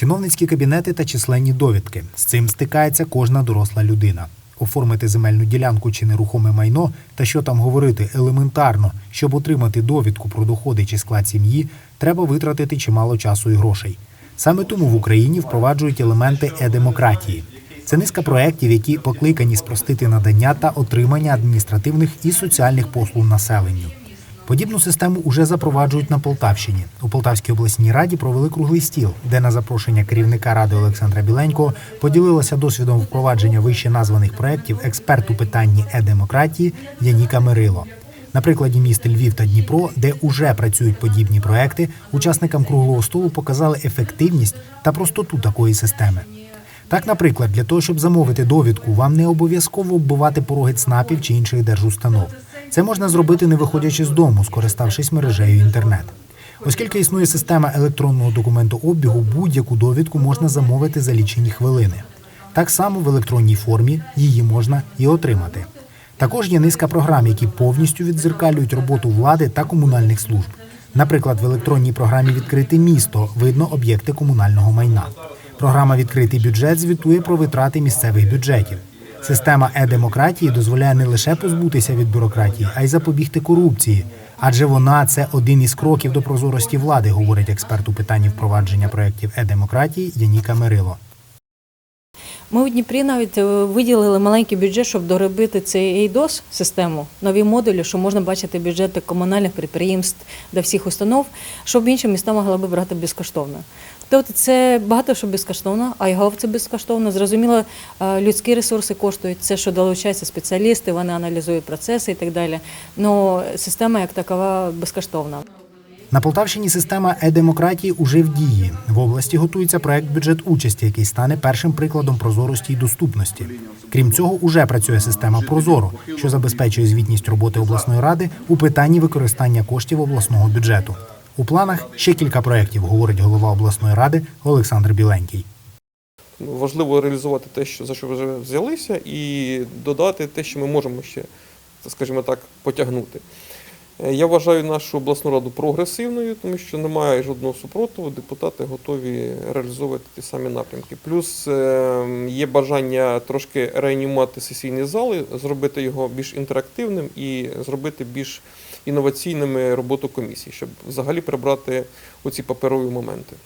Чиновницькі кабінети та численні довідки. З цим стикається кожна доросла людина. Оформити земельну ділянку чи нерухоме майно, та що там говорити, елементарно, щоб отримати довідку про доходи чи склад сім'ї, треба витратити чимало часу і грошей. Саме тому в Україні впроваджують елементи е-демократії. Це низка проєктів, які покликані спростити надання та отримання адміністративних і соціальних послуг населенню. Подібну систему уже запроваджують на Полтавщині. У Полтавській обласній раді провели круглий стіл, де на запрошення керівника ради Олександра Біленького поділилася досвідом впровадження вище названих проєктів експерт у питанні е-демократії Яніка Мирило. На прикладі міст Львів та Дніпро, де уже працюють подібні проекти, учасникам круглого столу показали ефективність та простоту такої системи. Так, наприклад, для того, щоб замовити довідку, вам не обов'язково оббивати пороги ЦНАПів чи інших держустанов. Це можна зробити, не виходячи з дому, скориставшись мережею інтернет. Оскільки існує система електронного документообігу, будь-яку довідку можна замовити за лічені хвилини. Так само в електронній формі її можна і отримати. Також є низка програм, які повністю відзеркалюють роботу влади та комунальних служб. Наприклад, в електронній програмі Відкрите місто видно об'єкти комунального майна. Програма Відкритий бюджет звітує про витрати місцевих бюджетів. Система е-демократії дозволяє не лише позбутися від бюрократії, а й запобігти корупції. Адже вона це один із кроків до прозорості влади, говорить експерт у питанні впровадження проєктів е-демократії Яніка Мирило. Ми у Дніпрі навіть е, виділили маленький бюджет, щоб доробити цей EIDOS систему, нові модулі, що можна бачити бюджети комунальних підприємств до всіх установ, щоб інші міста могли би брати безкоштовно. Тобто це багато що безкоштовно, а й це безкоштовно. Зрозуміло, е, людські ресурси коштують. Це що долучаються спеціалісти, вони аналізують процеси і так далі. Ну система як такова безкоштовна. На Полтавщині система е-демократії уже в дії. В області готується проект бюджет участі, який стане першим прикладом прозорості і доступності. Крім цього, уже працює система Прозоро, що забезпечує звітність роботи обласної ради у питанні використання коштів обласного бюджету. У планах ще кілька проєктів, говорить голова обласної ради Олександр Біленький. Важливо реалізувати те, що за що вже взялися, і додати те, що ми можемо ще, скажімо так, потягнути. Е, Я вважаю нашу обласну раду прогресивною, тому що немає жодного супротиву. Депутати готові реалізовувати ті самі напрямки. Плюс е, є бажання трошки реанімувати сесійні зали, зробити його більш інтерактивним і зробити більш інноваційними роботу комісії, щоб взагалі прибрати оці паперові моменти.